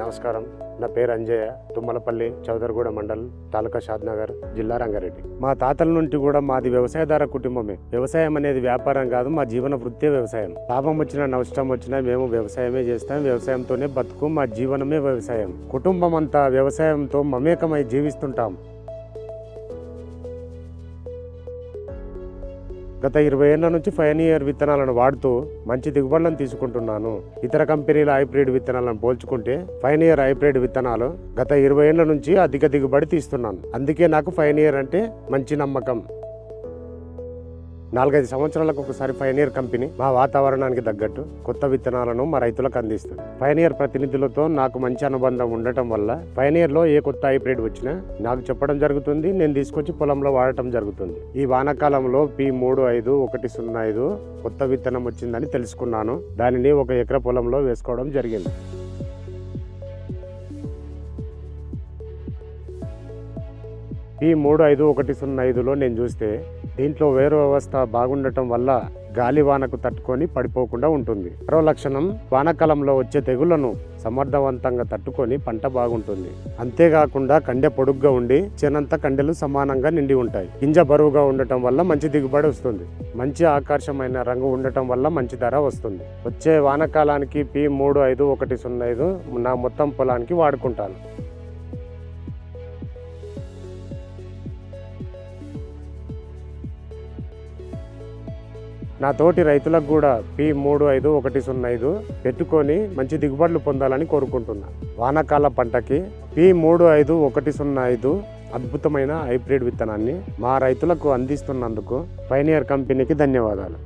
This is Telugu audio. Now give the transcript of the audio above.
నమస్కారం. నా పేరు అంజయ్య. తుమ్మలపల్లి చౌదరగూడ మండల్ తాలూకా షాద్నగర్ జిల్లా రంగారెడ్డి. మా తాతల నుండి కూడా మాది వ్యవసాయదార కుటుంబమే. వ్యవసాయం అనేది వ్యాపారం కాదు మా జీవన వృత్తే వ్యవసాయం. లాభం వచ్చినా నష్టం వచ్చినా మేము వ్యవసాయమే చేస్తాం. వ్యవసాయంతోనే బతుకు మా జీవనమే వ్యవసాయం. కుటుంబం అంతా వ్యవసాయంతో మమేకమై జీవిస్తుంటాం. గత ఇరవై ఏళ్ళ నుంచి ఫైన్ ఇయర్ విత్తనాలను వాడుతూ మంచి దిగుబడులను తీసుకుంటున్నాను. ఇతర కంపెనీల హైబ్రిడ్ విత్తనాలను పోల్చుకుంటే ఫైన్ ఇయర్ హైబ్రిడ్ విత్తనాలు గత ఇరవై ఏళ్ళ నుంచి అధిక దిగుబడి తీస్తున్నాను. అందుకే నాకు ఫైన్ ఇయర్ అంటే మంచి నమ్మకం. నాలుగైదు సంవత్సరాలకు ఒకసారి పైనియర్ కంపెనీ మా వాతావరణానికి తగ్గట్టు కొత్త విత్తనాలను మా రైతులకు అందిస్తుంది. ఫైనియర్ ప్రతినిధులతో నాకు మంచి అనుబంధం ఉండటం వల్ల ఫైనియర్లో ఏ కొత్త హైబ్రిడ్ వచ్చినా నాకు చెప్పడం జరుగుతుంది నేను తీసుకొచ్చి పొలంలో వాడటం జరుగుతుంది. ఈ వానాకాలంలో పి మూడు ఐదు ఒకటి సున్నా ఐదు కొత్త విత్తనం వచ్చిందని తెలుసుకున్నాను. దానిని ఒక ఎకర పొలంలో వేసుకోవడం జరిగింది. ఈ మూడు ఐదు ఒకటి సున్నా ఐదులో నేను చూస్తే దీంట్లో వేరు వ్యవస్థ బాగుండటం వల్ల గాలి వానకు తట్టుకొని పడిపోకుండా ఉంటుంది. మరో లక్షణం వానకాలంలో వచ్చే తెగుళ్ళను సమర్థవంతంగా తట్టుకొని పంట బాగుంటుంది. అంతేకాకుండా కండె పొడుగ్గా ఉండి చేనంత కండెలు సమానంగా నిండి ఉంటాయి. గింజ బరువుగా ఉండటం వల్ల మంచి దిగుబడి వస్తుంది. మంచి ఆకర్షమైన రంగు ఉండటం వల్ల మంచి ధర వస్తుంది. వచ్చే వానకాలానికి పి మూడు ఐదు ఒకటి సున్నా ఐదు నా మొత్తం పొలానికి వాడుకుంటాను. నా తోటి రైతులకు కూడా పి మూడు ఐదు ఒకటి సున్నా ఐదు పెట్టుకొని మంచి దిగుబడులు పొందాలని కోరుకుంటున్నా. వానాకాల పంటకి పి మూడు ఐదు ఒకటి సున్నా ఐదు అద్భుతమైన హైబ్రిడ్ విత్తనాన్ని మా రైతులకు అందిస్తున్నందుకు పైనియర్ కంపెనీకి ధన్యవాదాలు.